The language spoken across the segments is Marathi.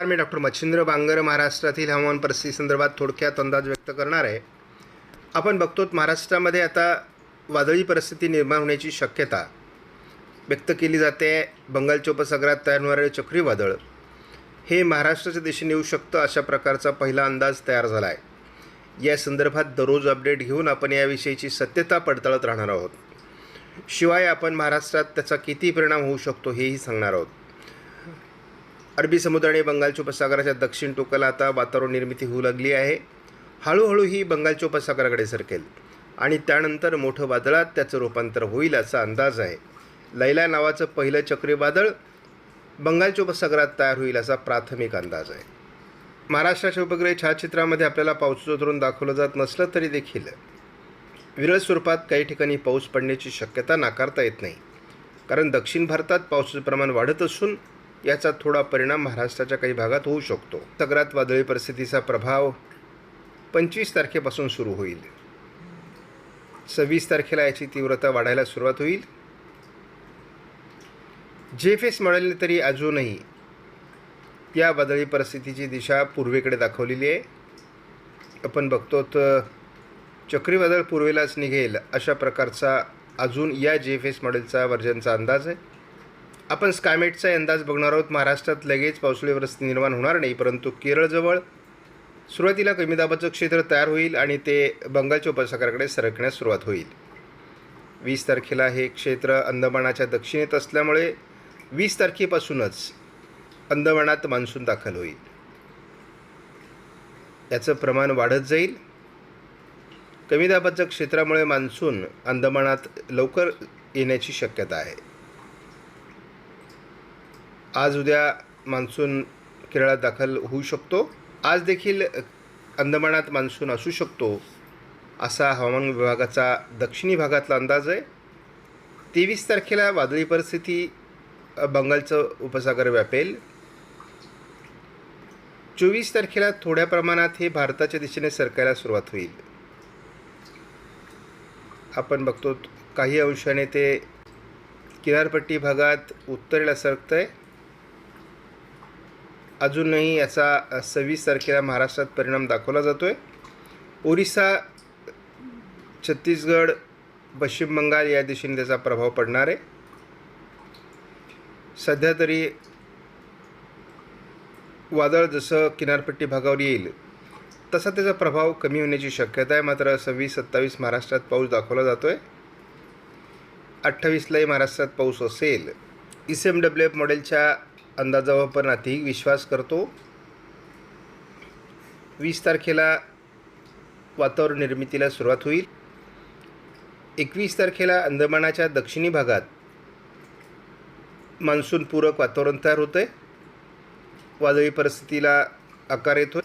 नमस्कार मी डॉक्टर मच्छिंद्र बांगर महाराष्ट्रातील हवामान परिस्थिती संदर्भात थोडक्यात अंदाज व्यक्त करणार आहे. आपण बघतो महाराष्ट्रामध्ये आता वादळी परिस्थिती निर्माण होण्याची शक्यता व्यक्त केली जाते. बंगालच्या उपसागरात तयार होणारे चक्रीवादळ हे महाराष्ट्राच्या दिशेने येऊ शकतं अशा प्रकारचा पहिला अंदाज तयार झाला आहे या संदर्भात दररोज अपडेट घेऊन आपण याविषयीची सत्यता पडताळत राहणार आहोत. शिवाय आपण महाराष्ट्रात त्याचा किती परिणाम होऊ शकतो हेही सांगणार आहोत. अरबी समुद्र आणि बंगालच्या उपसागराच्या दक्षिण टोकाला आता वातावरण निर्मिती होऊ लागली आहे. हळूहळू ही बंगालच्या उपसागराकडे सरकेल आणि त्यानंतर मोठं वादळात त्याचं रूपांतर होईल असा अंदाज आहे. लैला नावाचं पहिलं चक्रीवादळ बंगालच्या उपसागरात तयार होईल असा प्राथमिक अंदाज आहे. महाराष्ट्राच्या उपग्रह छायाचित्रामध्ये आपल्याला पावसाचं धरून दाखवलं जात नसलं तरी देखील विरळ स्वरूपात काही ठिकाणी पाऊस पडण्याची शक्यता नाकारता येत नाही. कारण दक्षिण भारतात पावसाचं प्रमाण वाढत असून याचा थोडा परिणाम महाराष्ट्राच्या काही भागात होऊ शकतो. सगळ्यात वादळी परिस्थितीचा प्रभाव पंचवीस तारखेपासून सुरू होईल. सव्वीस तारखेला याची तीव्रता वाढायला सुरुवात होईल. जे फेस मिळाले तरी अजूनही या वादळी परिस्थितीची दिशा पूर्वेकडे दाखवलेली आहे. आपण बघतो तर चक्रीवादळ पूर्वेलाच निघेल अशा प्रकारचा अजून या जे एफ एस मॉडेलचा वर्जनचा अंदाज आहे. आपण स्कायमेटचा अंदाज बघणार आहोत. महाराष्ट्रात लगेच पावसाळी वरस निर्माण होणार नाही परंतु केरळजवळ सुरुवातीला कमी दाबाचं क्षेत्र तयार होईल आणि ते बंगालच्या उपसागराकडे सरकण्यास सुरुवात होईल. वीस तारखेला हे क्षेत्र अंदमानाच्या दक्षिणेत असल्यामुळे वीस तारखेपासूनच अंदमानात मान्सून दाखल होईल. याचं प्रमाण वाढत जाईल. कमी दाबाच्या क्षेत्रामुळे मान्सून अंदमानात लवकर येण्याची शक्यता आहे. आज उद्या मान्सून केरळात दाखल होऊ शकतो. आज देखील अंदमानात मान्सून असू शकतो असा हवामान विभागाचा दक्षिणी भागातला अंदाज आहे. तेवीस तारखेला वादळी परिस्थिती बंगालचं उपसागर व्यापेल. चोवीस तारखेला थोड्या प्रमाणात हे भारताच्या दिशेने सरकायला सुरुवात होईल. आपण बघतो काही अंशाने ते किनारपट्टी भागात उत्तरेला सरकतं आहे अजूनही याचा सव्वीस तारखेला महाराष्ट्रात परिणाम दाखवला जातो आहे ओरिसा छत्तीसगड पश्चिम बंगाल या दिशेने त्याचा प्रभाव पडणार आहे. सध्या तरी वादळ जसं किनारपट्टी भागावर येईल तसा त्याचा प्रभाव कमी होण्याची शक्यता आहे. मात्र सव्वीस सत्तावीस महाराष्ट्रात पाऊस दाखवला जातो आहे अठ्ठावीसलाही महाराष्ट्रात पाऊस असेल. E C M W F मॉडेलच्या अंदाजावर पण अधिक विश्वास करतो. वीस तारखेला वातावरण निर्मितीला सुरुवात होईल. एकवीस तारखेला अंदमानाच्या दक्षिणी भागात मान्सूनपूरक वातावरण तयार होतं आहे वादळी परिस्थितीला आकार येतो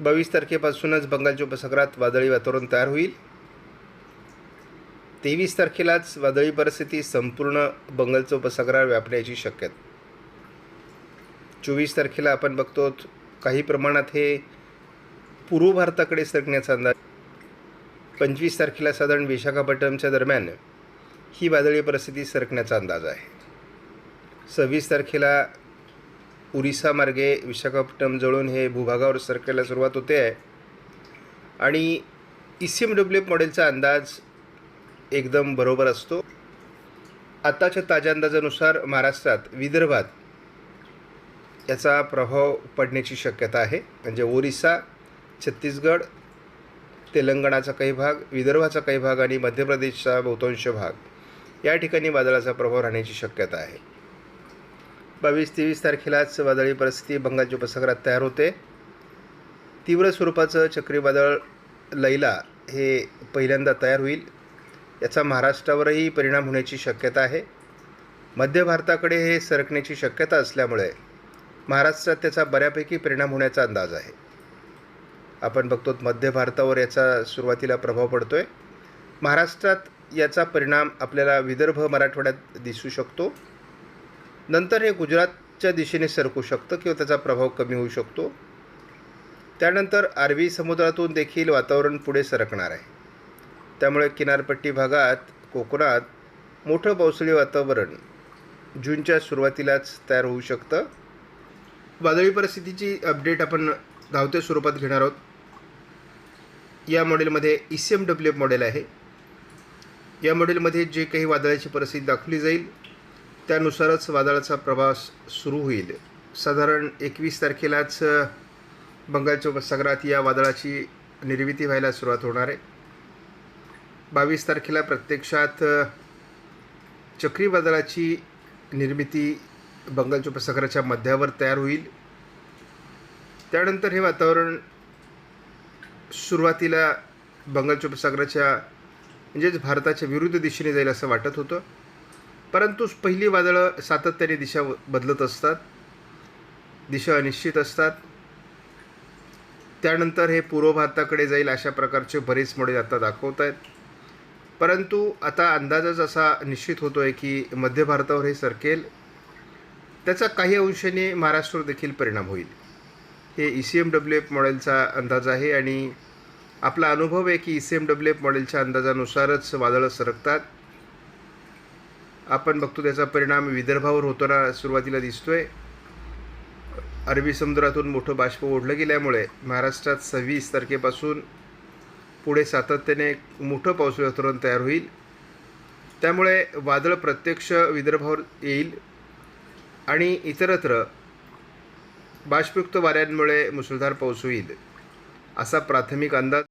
बावीस तारखेपासूनच बंगालच्या उपसागरात वादळी वातावरण तयार होईल. तेवीस तारखेलाच वादळी परिस्थिती संपूर्ण बंगालचं उपसागरावर व्यापण्याची शक्यता चोवीस तारखेला आपण बघतो काही प्रमाणात हे पूर्व भारताकडे सरकण्याचा अंदाज. पंचवीस तारखेला साधारण विशाखापट्टणमच्या दरम्यान ही वादळी परिस्थिती सरकण्याचा अंदाज आहे. सव्वीस तारखेला उरिसा मार्गे विशाखापट्टणम जवळून हे भूभागावर सरकायला सुरुवात होते आहे. आणि E C M W F मॉडेलचा अंदाज एकदम बरोबर असतो. आताच्या ताज्या अंदाजानुसार महाराष्ट्रात विदर्भात याचा प्रभाव पडण्याची शक्यता आहे. म्हणजे ओरिसा छत्तीसगड तेलंगणाचा काही भाग विदर्भाचा काही भाग आणि मध्य प्रदेशचा बहुतांश भाग या ठिकाणी वादळाचा प्रभाव राहण्याची शक्यता आहे. बावीस तेवीस तारखेलाच वादळी परिस्थिती बंगालच्या उपसागरात तयार होते. तीव्र स्वरूपाचं चक्रीवादळ लैला हे पहिल्यांदा तयार होईल. याचा महाराष्ट्रावरही परिणाम होण्याची शक्यता आहे. मध्य भारताकडे हे सरकण्याची शक्यता असल्यामुळे महाराष्ट्रात त्याचा बऱ्यापैकी परिणाम होण्याचा अंदाज आहे. आपण बघतो मध्य भारतावर याचा सुरुवातीला प्रभाव पडतो आहे महाराष्ट्रात याचा परिणाम आपल्याला विदर्भ मराठवाड्यात दिसू शकतो. नंतर हे गुजरातच्या दिशेने सरकू शकतं किंवा त्याचा प्रभाव कमी होऊ शकतो. त्यानंतर अरबी समुद्रातून देखील वातावरण पुढे सरकणार आहे. त्यामुळे किनारपट्टी भागात कोकणात मोठं पावसाळी वातावरण जूनच्या सुरुवातीलाच तयार होऊ शकतं. वादळी परिस्थितीची अपडेट आपण धावत्या स्वरूपात घेणार आहोत. या मॉडेलमध्ये E C M W F model आहे. या मॉडेलमध्ये जे काही वादळाची परिस्थिती दाखवली जाईल त्यानुसारच वादळाचा प्रवास सुरू होईल. साधारण एकवीस तारखेलाच बंगालच्या उपसागरात या वादळाची निर्मिती व्हायला सुरुवात होणार आहे. बावीस तारखेला प्रत्यक्षात चक्रीवादळाची निर्मिती बंगालच्या उपसागराच्या मध्यावर तयार होईल. त्यानंतर हे वातावरण सुरुवातीला बंगालच्या उपसागराच्या म्हणजेच भारताच्या विरुद्ध दिशेने जाईल असं वाटत होतं. परंतु पहिली वादळं सातत्याने दिशा बदलत असतात. दिशा अनिश्चित असतात. त्यानंतर हे पूर्व भारताकडे जाईल अशा प्रकारचे बरेच मॉडेल आता दाखवत आहेत. परंतु आता अंदाजच असा निश्चित होतो आहे की मध्य भारतावर हे सरकेल. त्याचा काही अंशाने महाराष्ट्रावर देखील परिणाम होईल. हे E C M W F मॉडेलचा अंदाज आहे आणि आपला अनुभव आहे की E C M W F मॉडेलच्या अंदाजानुसारच वादळं सरकतात. आपण बघतो त्याचा परिणाम विदर्भावर होताना सुरुवातीला दिसतोय. अरबी समुद्रातून मोठं बाष्प ओढलं गेल्यामुळे महाराष्ट्रात सव्वीस तारखेपासून पुढे सातत्याने एक मोठं पावसाळी वातावरण तयार होईल. त्यामुळे वादळ प्रत्यक्ष विदर्भावर येईल. आणि इतरत्र बाष्पयुक्त वाऱ्यांमुळे मुसळधार पाऊस होईल असा प्राथमिक अंदाज